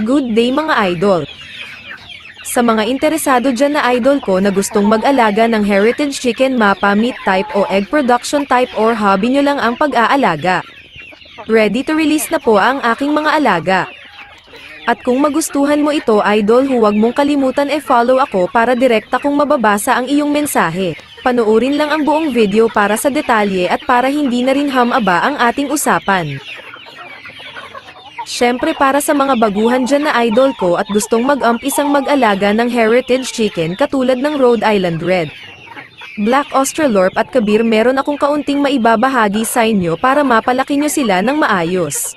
Good day mga idol! Sa mga interesado dyan na idol ko na gustong mag-alaga ng heritage chicken mapa meat type o egg production type or hobby nyo lang ang pag-aalaga. Ready to release na po ang aking mga alaga. At kung magustuhan mo ito idol huwag mong kalimutan e-follow ako para direkta kong mababasa ang iyong mensahe. Panuorin lang ang buong video para sa detalye at para hindi na rin hamaba ang ating usapan. Siyempre para sa mga baguhan dyan na idol ko at gustong mag-ump isang mag-alaga ng heritage chicken katulad ng Rhode Island Red. Black Australorp at Kabir meron akong kaunting maibabahagi sa inyo para mapalaki nyo sila ng maayos.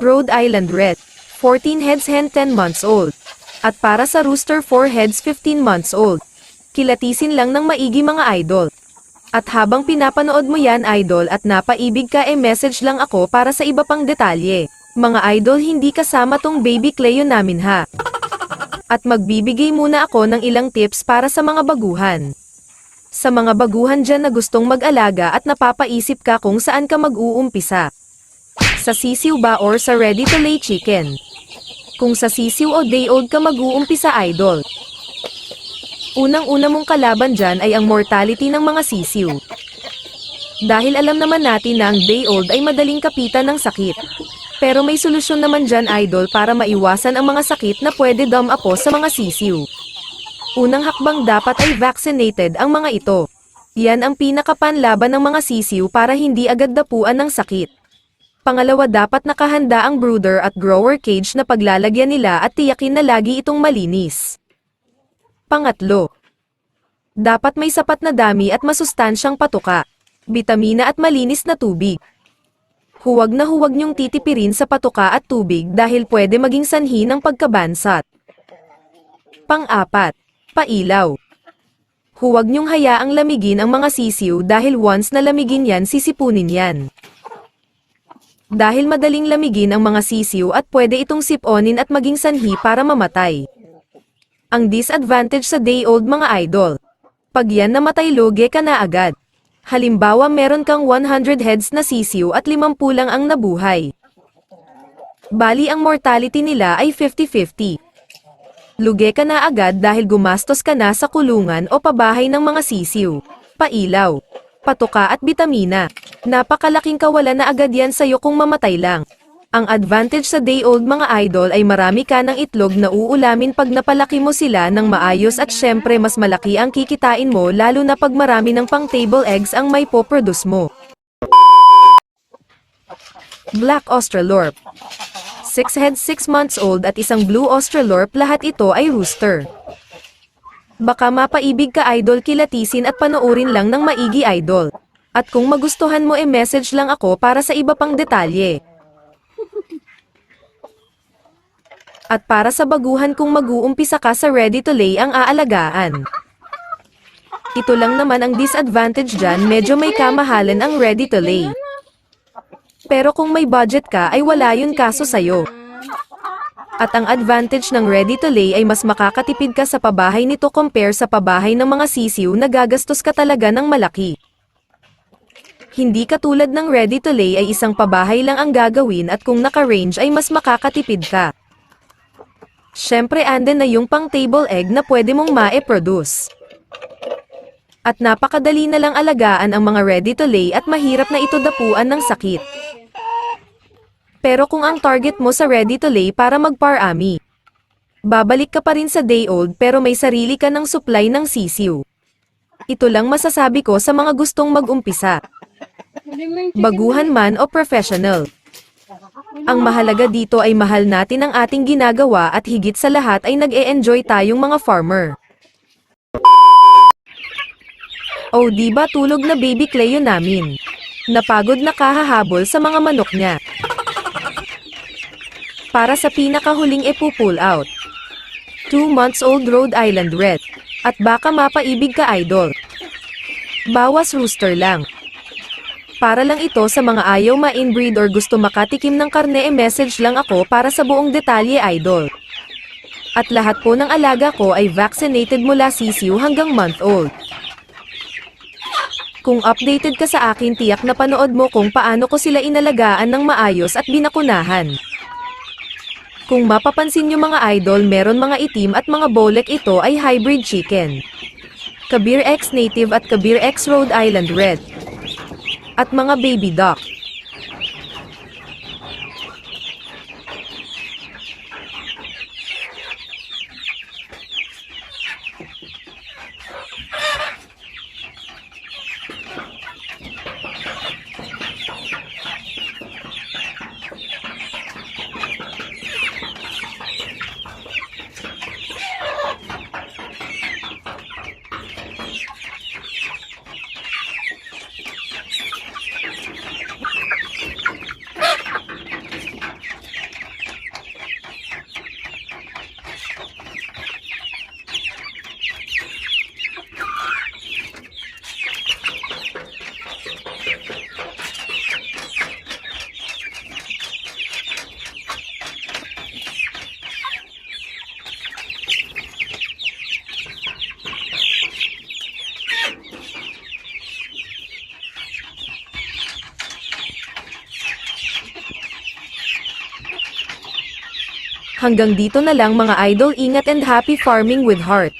Rhode Island Red, 14 heads hen 10 months old. At para sa rooster 4 heads 15 months old. Kilatisin lang ng maigi mga idol. At habang pinapanood mo yan idol at napaibig ka e message lang ako para sa iba pang detalye. Mga idol hindi kasama tong baby Cleo namin ha. At magbibigay muna ako ng ilang tips para sa mga baguhan. Sa mga baguhan dyan na gustong mag-alaga at napapaisip ka kung saan ka mag-uumpisa. Sa sisiw ba or sa ready to lay chicken? Kung sa sisiw o day old ka mag-uumpisa idol. Unang-una mong kalaban dyan ay ang mortality ng mga sisiw. Dahil alam naman natin na ang day old ay madaling kapitan ng sakit. Pero may solusyon naman dyan idol para maiwasan ang mga sakit na pwede dumapo sa mga sisiw. Unang hakbang dapat ay vaccinated ang mga ito. Yan ang pinakapanlaban ng mga sisiw para hindi agad dapuan ng sakit. Pangalawa dapat nakahanda ang brooder at grower cage na paglalagyan nila at tiyakin na lagi itong malinis. Pangatlo, dapat may sapat na dami at masustansyang patuka, bitamina at malinis na tubig. Huwag na huwag niyong titipirin sa patuka at tubig dahil pwede maging sanhi ng pagkabansat. Pang-apat, pailaw. Huwag niyong hayaang lamigin ang mga sisiw dahil once na lamigin yan sisipunin yan. Dahil madaling lamigin ang mga sisiw at pwede itong siponin at maging sanhi para mamatay. Ang disadvantage sa day-old mga idol. Pag yan namatay lugi ka na agad. Halimbawa meron kang 100 heads na sisiw at 50 lang ang nabuhay. Bali ang mortality nila ay 50-50. Lugi ka na agad dahil gumastos ka na sa kulungan o pabahay ng mga sisiw, pailaw, patuka at bitamina. Napakalaking kawalan na agad yan sa'yo kung mamatay lang. Ang advantage sa day-old mga idol ay marami ka ng itlog na uulamin pag napalaki mo sila ng maayos at syempre mas malaki ang kikitain mo lalo na pag marami ng pang table eggs ang may poproduce mo. Black Australorp 6 heads 6 months old at isang Blue Australorp lahat ito ay rooster. Baka mapaibig ka idol kilatisin at panoorin lang ng maigi idol. At kung magustuhan mo e-message lang ako para sa iba pang detalye. At para sa baguhan kung mag-uumpisa ka sa ready to lay ang aalagaan. Ito lang naman ang disadvantage dyan, medyo may kamahalan ang ready to lay. Pero kung may budget ka ay wala yun kaso sayo. At ang advantage ng ready to lay ay mas makakatipid ka sa pabahay nito compare sa pabahay ng mga sisiw na gagastos ka talaga ng malaki. Hindi katulad ng ready to lay ay isang pabahay lang ang gagawin at kung naka-range ay mas makakatipid ka. Siyempre anden na yung pang table egg na pwede mong mae-produce. At napakadali na lang alagaan ang mga ready to lay at mahirap na ito dapuan ng sakit. Pero kung ang target mo sa ready to lay para magparami, babalik ka pa rin sa day old pero may sarili ka ng supply ng sisiw. Ito lang masasabi ko sa mga gustong mag-umpisa. Baguhan man o professional. Ang mahalaga dito ay mahal natin ang ating ginagawa at higit sa lahat ay nag-e-enjoy tayong mga farmer. Oh di ba tulog na baby Cleo namin? Napagod na kahahabol sa mga manok niya. Para sa pinakahuling ipupull out. 2 months old Rhode Island Red. At baka mapaibig ka idol. Bawas rooster lang. Para lang ito sa mga ayaw ma-inbreed or gusto makatikim ng karne e message lang ako para sa buong detalye idol. At lahat po ng alaga ko ay vaccinated mula sisiw hanggang month old. Kung updated ka sa akin tiyak na panood mo kung paano ko sila inalagaan ng maayos at binakunahan. Kung mapapansin nyo mga idol meron mga itim at mga bolek ito ay hybrid chicken. Kabir X Native at Kabir X Rhode Island Red. At mga baby duck. Hanggang dito na lang mga idol ingat and happy farming with heart.